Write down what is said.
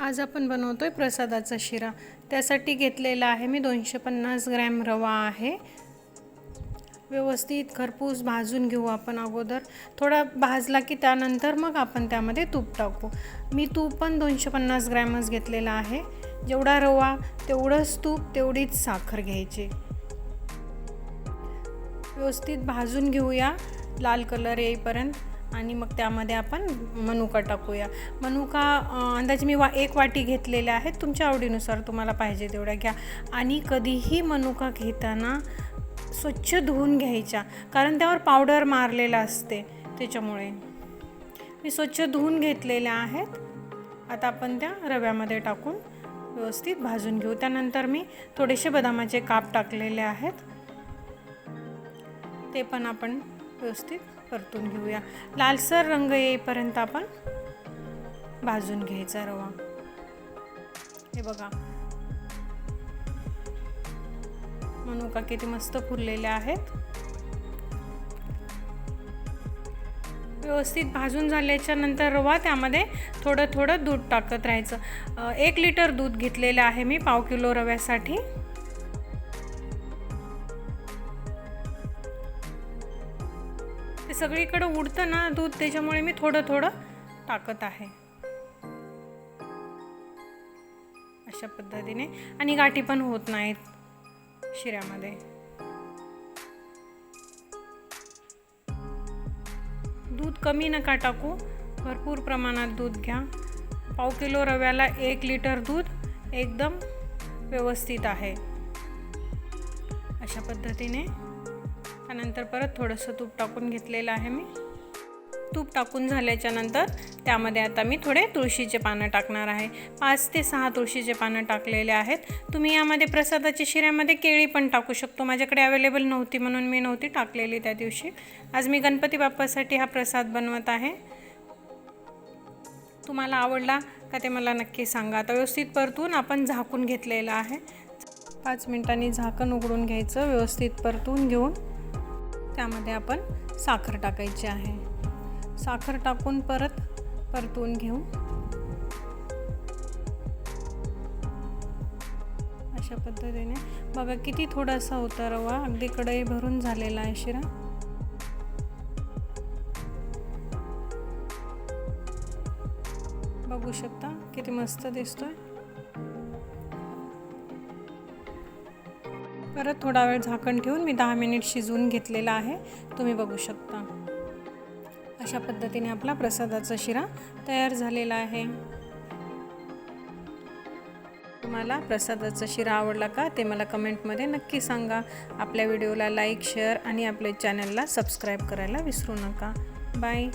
आज आपण बनवतोय प्रसादाचा शिरा. त्यासाठी घेतलेला आहे मी दोनशे पन्नास ग्रॅम रवा आहे. व्यवस्थित खरपूस भाजून घेऊ आपण अगोदर. थोडा भाजला की त्यानंतर मग आपण त्यामध्ये तूप टाकू. मी तूप पण दोनशे पन्नास ग्रॅमच घेतलेला आहे. जेवढा रवा तेवढंच तूप तेवढीच साखर घ्यायची. व्यवस्थित भाजून घेऊया. लाल कलर येईपर्यंत. आणि मग त्यामध्ये आपण मनुका टाकूया. मनुका अंदाजे मी वा एक वाटी घेतलेल्या आहेत. तुमच्या आवडीनुसार तुम्हाला पाहिजे तेवढ्या घ्या. आणि कधीही मनुका घेताना स्वच्छ धुवून घ्यायच्या. कारण त्यावर पावडर मारलेला असते त्याच्यामुळे. मी स्वच्छ धुवून घेतलेल्या आहेत. आता आपण त्या रव्यामध्ये टाकून व्यवस्थित भाजून घेऊ. त्यानंतर मी थोडेसे बदामाचे काप टाकलेले आहेत. ते पण आपण व्यवस्थित परतून घेऊया. लालसर रंग येईपर्यंत आपण भाजून घ्यायचा रवा. हे बघा. मनुका किती मस्त फुललेल्या आहेत. व्यवस्थित भाजून झाल्याच्यानंतर रवा त्यामध्ये थोडं थोडं दूध टाकत राहायचं. एक लिटर दूध घेतलेलं आहे मी पाव किलो रव्यासाठी. सगळीकडं उडतं ना दूध त्याच्यामुळे मी थोडं थोडं टाकत आहे. अशा पद्धतीने. आणि गाठी पण होत नाहीत शिऱ्यामध्ये. दूध कमी नका टाकू. भरपूर प्रमाणात दूध घ्या. पाव किलो रव्याला एक लिटर दूध एकदम व्यवस्थित आहे. अशा पद्धतीने त्यानंतर परत थोडंसं तूप टाकून घेतलेलं आहे मी. तूप टाकून झाल्याच्यानंतर त्यामध्ये आता मी थोडे तुळशीचे पानं टाकणार आहे. पाच ते सहा तुळशीचे पानं टाकलेले आहेत. तुम्ही यामध्ये प्रसादाच्या शिऱ्यामध्ये केळी पण टाकू शकतो. माझ्याकडे अवेलेबल नव्हती म्हणून मी नव्हती टाकलेली त्या दिवशी. आज मी गणपती बाप्पासाठी हा प्रसाद बनवत आहे. तुम्हाला आवडला का ते मला नक्की सांगा. आता व्यवस्थित परतून आपण झाकून घेतलेलं आहे. पाच मिनिटांनी झाकण उघडून घ्यायचं. व्यवस्थित परतून घेऊन त्यामध्ये आपण साखर टाकायची आहे. साखर टाकून परत परतून घेऊ. अशा पद्धतीने. बघा किती थोडासा होता रवा. अगदी कढई भरून झालेला आहे शिरा. बघू शकता किती मस्त दिसतोय. परत थोडा वेळ झाकण ठेवून मी दहा मिनिट शिजवून घेतलेला आहे. तुम्ही बघू शकता. अशा पद्धतीने आपला प्रसादाचा शिरा तयार झालेला आहे. तुम्हाला प्रसादाचा शिरा आवडला का ते मला कमेंटमध्ये नक्की सांगा. आपल्या व्हिडिओला लाईक शेअर आणि आपल्या चॅनलला सबस्क्राईब करायला विसरू नका. बाय.